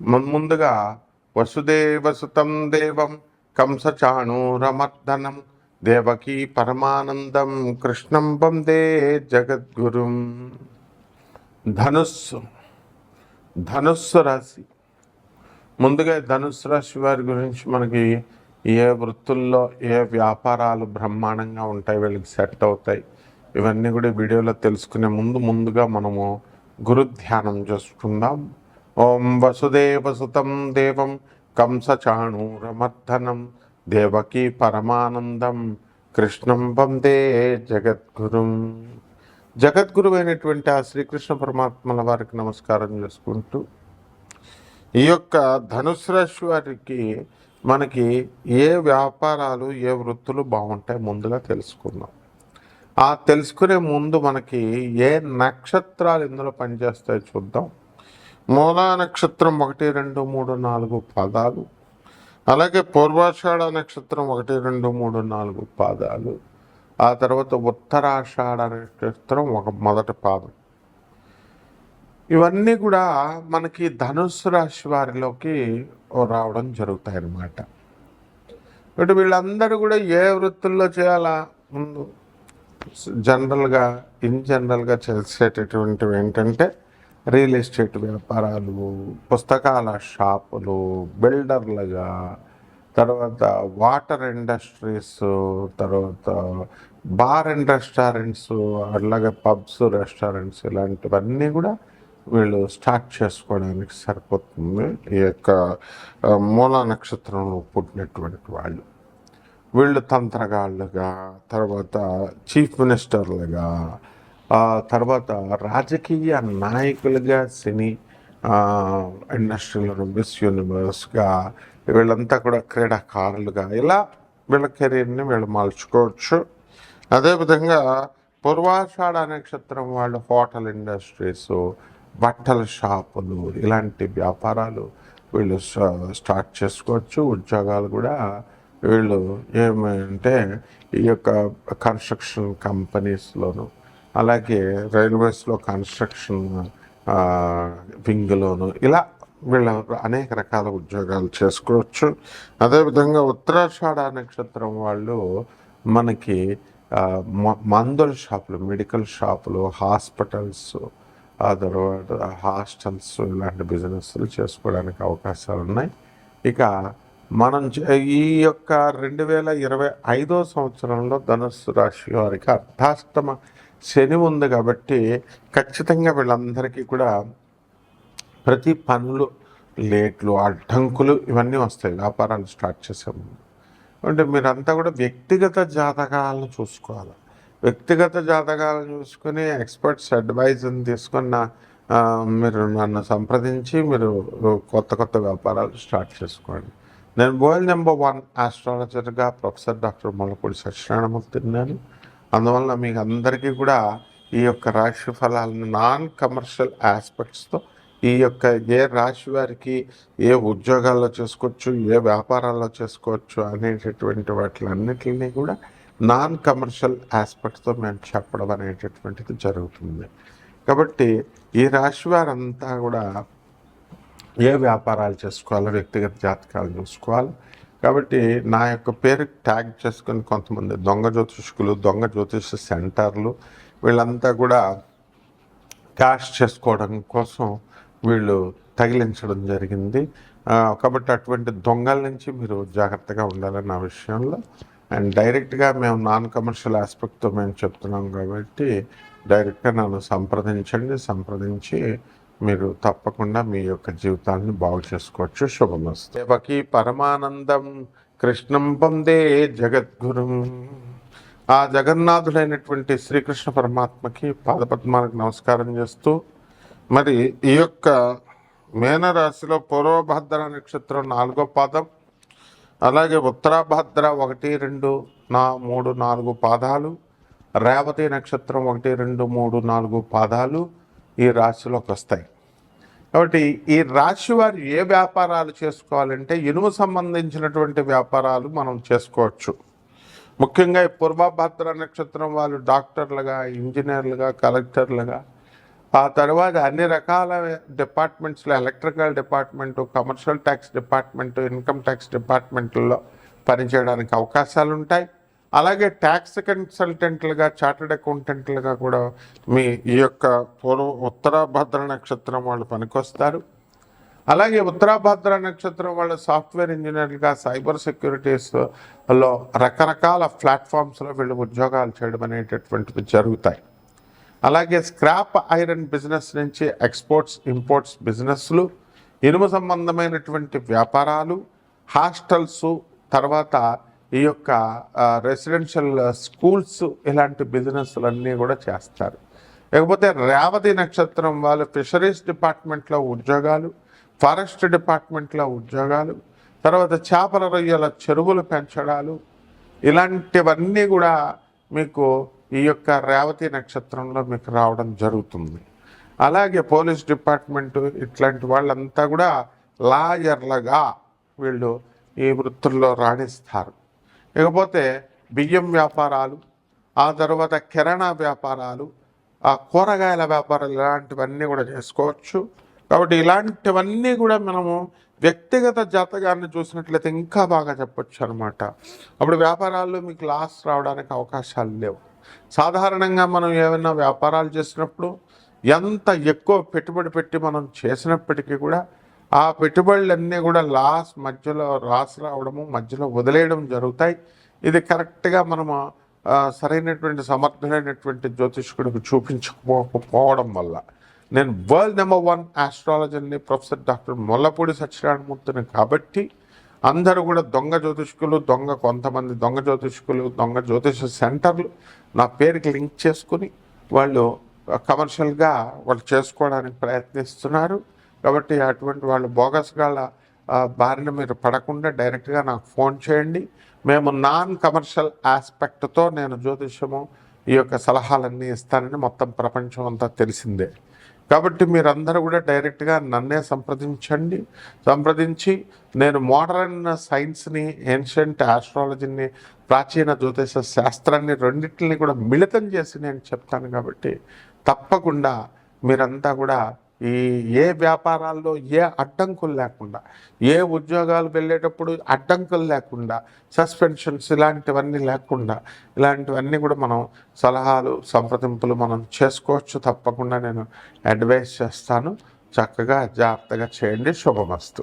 ముందుగా వసుదేవసుతం దేవం కంసచాణూరమర్దనం దేవకీ పరమానందం కృష్ణం వందే జగద్గురుం. ధనుస్సు ధనుస్సు రాశి. ముందుగా ధనుస్సు రాశి వారి గురించి మనకి ఏ వృత్తుల్లో ఏ వ్యాపారాలు బ్రహ్మాండంగా ఉంటాయి వీళ్ళకి సెట్ అవుతాయి ఇవన్నీ కూడా వీడియోలో తెలుసుకునే ముందు ముందుగా మనము గురు ధ్యానం చేసుకుందాం. ఓం వసుదేవసుతం దేవం కంసచాణూరమర్ధనం దేవకీ పరమానందం కృష్ణం వందే జగద్గురుం. జగద్గురువైనటువంటి ఆ శ్రీకృష్ణ పరమాత్మల వారికి నమస్కారం చేసుకుంటూ ఈ యొక్క ధనుసు రాశి వారికి మనకి ఏ వ్యాపారాలు ఏ వృత్తులు బాగుంటాయి ముందుగా తెలుసుకుందాం. ఆ తెలుసుకునే ముందు మనకి ఏ నక్షత్రాలు ఇందులో పనిచేస్తాయో చూద్దాం. మూలా నక్షత్రం ఒకటి రెండు మూడు నాలుగు పాదాలు. అలాగే పూర్వాషాఢ నక్షత్రం ఒకటి రెండు మూడు నాలుగు పాదాలు. ఆ తర్వాత ఉత్తరాషాఢ నక్షత్రం ఒక మొదటి పాదం. ఇవన్నీ కూడా మనకి ధనుస్సు రాశి వారిలోకి రావడం జరుగుతాయి అన్నమాట ఇప్పుడు వీళ్ళందరూ కూడా ఏ వృత్తుల్లో చేయాలా? ముందు జనరల్గా ఇన్ జనరల్గా చేసేటటువంటివి ఏంటంటే రియల్ ఎస్టేట్ వ్యాపారాలు పుస్తకాల షాపులు బిల్డర్లుగా తర్వాత వాటర్ ఇండస్ట్రీస్ తర్వాత బార్ అండ్ రెస్టారెంట్స్ అలాగే పబ్స్ రెస్టారెంట్స్ ఇలాంటివన్నీ కూడా వీళ్ళు స్టార్ట్ చేసుకోవడానికి సరిపోతుంది ఈ యొక్క మూల మూలా నక్షత్రంలో పుట్టినటువంటి వాళ్ళు. వీళ్ళు తంత్రగాళ్ళుగా తర్వాత చీఫ్ మినిస్టర్లుగా తర్వాత రాజకీయ నాయకులుగా సినీ ఇండస్ట్రీలో మిస్ యూనివర్స్గా వీళ్ళంతా కూడా క్రీడాకారులుగా ఇలా వీళ్ళ కెరీర్ని వీళ్ళు మలుచుకోవచ్చు. అదేవిధంగా పూర్వాషాఢ నక్షత్రం వాళ్ళు హోటల్ ఇండస్ట్రీస్ బట్టల షాపులు ఇలాంటి వ్యాపారాలు వీళ్ళు స్టార్ట్ చేసుకోవచ్చు. ఉద్యోగాలు కూడా వీళ్ళు ఏమంటే ఈ యొక్క కన్స్ట్రక్షన్ కంపెనీస్లోనూ అలాగే రైల్వేస్లో కన్స్ట్రక్షన్ వింగ్లోను ఇలా వీళ్ళ అనేక రకాల ఉద్యోగాలు చేసుకోవచ్చు. అదేవిధంగా ఉత్తరాషాఢ నక్షత్రం వాళ్ళు మనకి మ- మందుల షాపులు మెడికల్ షాపులు హాస్పిటల్స్ ఆ తర్వాత హాస్టల్స్ ఇలాంటి బిజినెస్లు చేసుకోవడానికి అవకాశాలు ఉన్నాయి. ఇక మనం చే- ఈ యొక్క రెండు వేల ఇరవై ఐదో సంవత్సరంలో ధనుస్సు రాశి వారికి అర్ధాష్టమ శని ఉంది కాబట్టి ఖచ్చితంగా వీళ్ళందరికీ కూడా ప్రతి పనులు లేట్లు అడ్డంకులు ఇవన్నీ వస్తాయి. వ్యాపారాలు స్టార్ట్ చేసే ముందు. అంటే మీరంతా కూడా వ్యక్తిగత జాతకాలను చూసుకోవాలి. వ్యక్తిగత జాతకాలను చూసుకొని ఎక్స్పర్ట్స్ అడ్వైజ్ని తీసుకొని నా మీరు నన్ను సంప్రదించి మీరు కొత్త కొత్త వ్యాపారాలు స్టార్ట్ చేసుకోండి. నేను వరల్డ్ నెంబర్ వన్ ఆస్ట్రాలజర్గా ప్రొఫెసర్ డాక్టర్ ముల్లపూడి సత్యనారాయణమూర్తి తిన్నాను అందువల్ల మీకు అందరికీ కూడా ఈ యొక్క రాశి ఫలాలను నాన్ కమర్షియల్ ఆస్పెక్ట్స్తో ఈ యొక్క ఏ రాశి వారికి ఏ ఉద్యోగాల్లో చేసుకోవచ్చు ఏ వ్యాపారాల్లో చేసుకోవచ్చు అనేటటువంటి వాటిలన్నిటిని కూడా నాన్ కమర్షియల్ ఆస్పెక్ట్స్తో మేము చెప్పడం అనేటటువంటిది జరుగుతుంది. కాబట్టి ఈ రాశి వారంతా కూడా ఏ వ్యాపారాలు చేసుకోవాలో వ్యక్తిగత జాతకాలు చూసుకోవాలి కాబట్టి నా యొక్క పేరు ట్యాగ్ చేసుకుని కొంతమంది దొంగ జ్యోతిష్కులు దొంగ జ్యోతిష సెంటర్లు వీళ్ళంతా కూడా క్యాష్ చేసుకోవడం కోసం వీళ్ళు తగిలించడం జరిగింది. కాబట్టి అటువంటి దొంగల నుంచి మీరు జాగ్రత్తగా ఉండాలని నా విషయంలో. అండ్ డైరెక్ట్గా మేము నాన్ కమర్షియల్ ఆస్పెక్ట్తో మేము చెప్తున్నాం కాబట్టి డైరెక్ట్గా నన్ను సంప్రదించండి. సంప్రదించి మీరు తప్పకుండా మీ యొక్క జీవితాన్ని బాగు చేసుకోవచ్చు. శుభమస్తు దేవకి పరమానందం కృష్ణం పొందే జగద్గురు. ఆ జగన్నాథుడైనటువంటి శ్రీకృష్ణ పరమాత్మకి పాదపద్మాలకు నమస్కారం చేస్తూ మరి ఈ యొక్క మేనరాశిలో పూర్వభద్ర నక్షత్రం నాలుగో పాదం అలాగే ఉత్తరాభద్ర ఒకటి రెండు నా మూడు నాలుగు పాదాలు రేవతి నక్షత్రం ఒకటి రెండు మూడు నాలుగు పాదాలు ఈ రాశిలోకి వస్తాయి. కాబట్టి ఈ రాశి వారు ఏ వ్యాపారాలు చేసుకోవాలంటే ఇనుము సంబంధించినటువంటి వ్యాపారాలు మనం చేసుకోవచ్చు. ముఖ్యంగా ఈ పూర్వభద్ర నక్షత్రం వాళ్ళు డాక్టర్లుగా ఇంజనీర్లుగా కలెక్టర్లుగా. ఆ తర్వాత అన్ని రకాల డిపార్ట్మెంట్స్లో electrical department commercial tax department income tax డిపార్ట్మెంట్లో పనిచేయడానికి అవకాశాలు ఉంటాయి అలాగే ట్యాక్స్ కన్సల్టెంట్లుగా చార్టెడ్ అకౌంటెంట్లుగా కూడా మీ ఈ యొక్క పూర్వ ఉత్తరాభద్ర నక్షత్రం వాళ్ళు పనికొస్తారు. అలాగే ఉత్తరాభద్ర నక్షత్రం వాళ్ళ సాఫ్ట్వేర్ ఇంజనీర్లుగా సైబర్ సెక్యూరిటీస్లో రకరకాల ప్లాట్ఫామ్స్లో వీళ్ళు ఉద్యోగాలు చేయడం అనేటటువంటివి జరుగుతాయి. అలాగే స్క్రాప్ ఐరన్ బిజినెస్ నుంచి ఎక్స్పోర్ట్స్ ఇంపోర్ట్స్ బిజినెస్లు ఇనుము సంబంధమైనటువంటి వ్యాపారాలు హాస్టల్స్ తర్వాత ఈ యొక్క రెసిడెన్షియల్ స్కూల్స్ ఇలాంటి బిజినెస్లన్నీ కూడా చేస్తారు. లేకపోతే రేవతి నక్షత్రం వాళ్ళు ఫిషరీస్ డిపార్ట్మెంట్లో ఉద్యోగాలు ఫారెస్ట్ డిపార్ట్మెంట్లో ఉద్యోగాలు తర్వాత చేపల రొయ్యల చెరువులు పెంచడాలు ఇలాంటివన్నీ కూడా మీకు ఈ యొక్క రేవతి నక్షత్రంలో మీకు రావడం జరుగుతుంది. అలాగే పోలీస్ డిపార్ట్మెంటు ఇట్లాంటి వాళ్ళంతా కూడా లాయర్లుగా వీళ్ళు ఈ వృత్తుల్లో రాణిస్తారు. ఇకపోతే బియ్యం వ్యాపారాలు ఆ తర్వాత కిరాణా వ్యాపారాలు ఆ కూరగాయల వ్యాపారాలు ఇలాంటివన్నీ కూడా చేసుకోవచ్చు. కాబట్టి ఇలాంటివన్నీ కూడా మనము వ్యక్తిగత జాతకాన్ని చూసినట్లయితే ఇంకా బాగా చెప్పొచ్చు అనమాట అప్పుడు వ్యాపారాల్లో మీకు లాస్ రావడానికి అవకాశాలు లేవు. సాధారణంగా మనం ఏమైనా వ్యాపారాలు చేసినప్పుడు ఎంత ఎక్కువ పెట్టుబడి పెట్టి మనం చేసినప్పటికీ కూడా ఆ పెట్టుబడులన్నీ కూడా లాస్ మధ్యలో లాస్ రావడము మధ్యలో వదిలేయడం జరుగుతాయి. ఇది కరెక్ట్గా మనము సరైనటువంటి సమర్థులైనటువంటి జ్యోతిష్కుడికి చూపించకపోవడం వల్ల. నేను వరల్డ్ నెంబర్ వన్ ఆస్ట్రాలజర్ని ప్రొఫెసర్ డాక్టర్ ముల్లపూడి సత్యనారాయణమూర్తిని కాబట్టి అందరూ కూడా దొంగ జ్యోతిష్కులు దొంగ కొంతమంది దొంగ జ్యోతిష్కులు దొంగ జ్యోతిష సెంటర్లు నా పేరుకి లింక్ చేసుకుని వాళ్ళు కమర్షియల్గా వాళ్ళు చేసుకోవడానికి ప్రయత్నిస్తున్నారు. కాబట్టి అటువంటి వాళ్ళు బోగస్ గాళ్ళ బారిన మీరు పడకుండా డైరెక్ట్గా నాకు ఫోన్ చేయండి. మేము నాన్ కమర్షియల్ ఆస్పెక్ట్తో నేను జ్యోతిష్యము ఈ యొక్క సలహాలన్నీ ఇస్తానని మొత్తం ప్రపంచం అంతా తెలిసిందే. కాబట్టి మీరందరూ కూడా డైరెక్ట్గా నన్నే సంప్రదించండి. సంప్రదించి నేను మోడర్న్ సైన్స్ని ఏన్షియంట్ ఆస్ట్రాలజీని ప్రాచీన జ్యోతిష శాస్త్రాన్ని రెండింటిని కూడా మిళితం చేసి నేను చెప్తాను కాబట్టి తప్పకుండా మీరంతా కూడా ఈ ఏ వ్యాపారాల్లో ఏ అడ్డంకులు లేకుండా ఏ ఉద్యోగాలు వెళ్ళేటప్పుడు అడ్డంకులు లేకుండా సస్పెన్షన్స్ ఇలాంటివన్నీ లేకుండా ఇలాంటివన్నీ కూడా మనం సలహాలు సంప్రదింపులు మనం చేసుకోవచ్చు తప్పకుండా నేను అడ్వైస్ చేస్తాను. చక్కగా జాగ్రత్తగా చేయండి. శుభమస్తు.